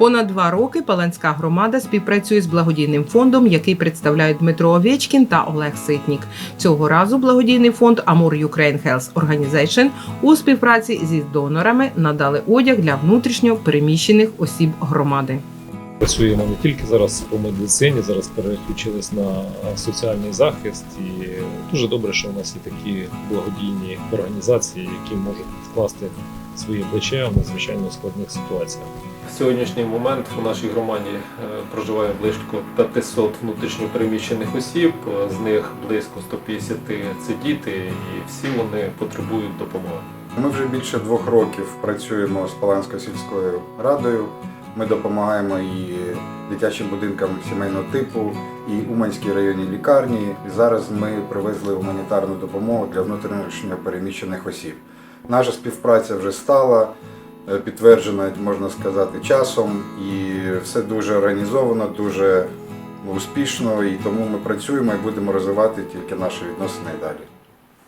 Понад два роки Паланська громада співпрацює з благодійним фондом, який представляють Дмитро Овєчкін та Олег Ситнік. Цього разу благодійний фонд Amur Ukraine Health Organization у співпраці зі донорами надали одяг для внутрішньо переміщених осіб громади. Працюємо не тільки зараз по медицині, зараз переключились на соціальний захист, і дуже добре, що у нас є такі благодійні організації, які можуть вкласти свої плече в надзвичайно складних ситуаціях. В сьогоднішній момент у нашій громаді е, проживає близько 500 внутрішньопереміщених осіб, з них близько 150 це діти, і всі вони потребують допомоги. Ми вже більше двох років працюємо з Паланською сільською радою. Ми допомагаємо і дитячим будинкам сімейного типу, і Уманській районній лікарні. І зараз ми привезли гуманітарну допомогу для внутрішньо переміщених осіб. Наша співпраця вже стала, е, підтверджена, можна сказати, часом, і все дуже організовано, дуже успішно. І тому ми працюємо і будемо розвивати тільки наші відносини далі.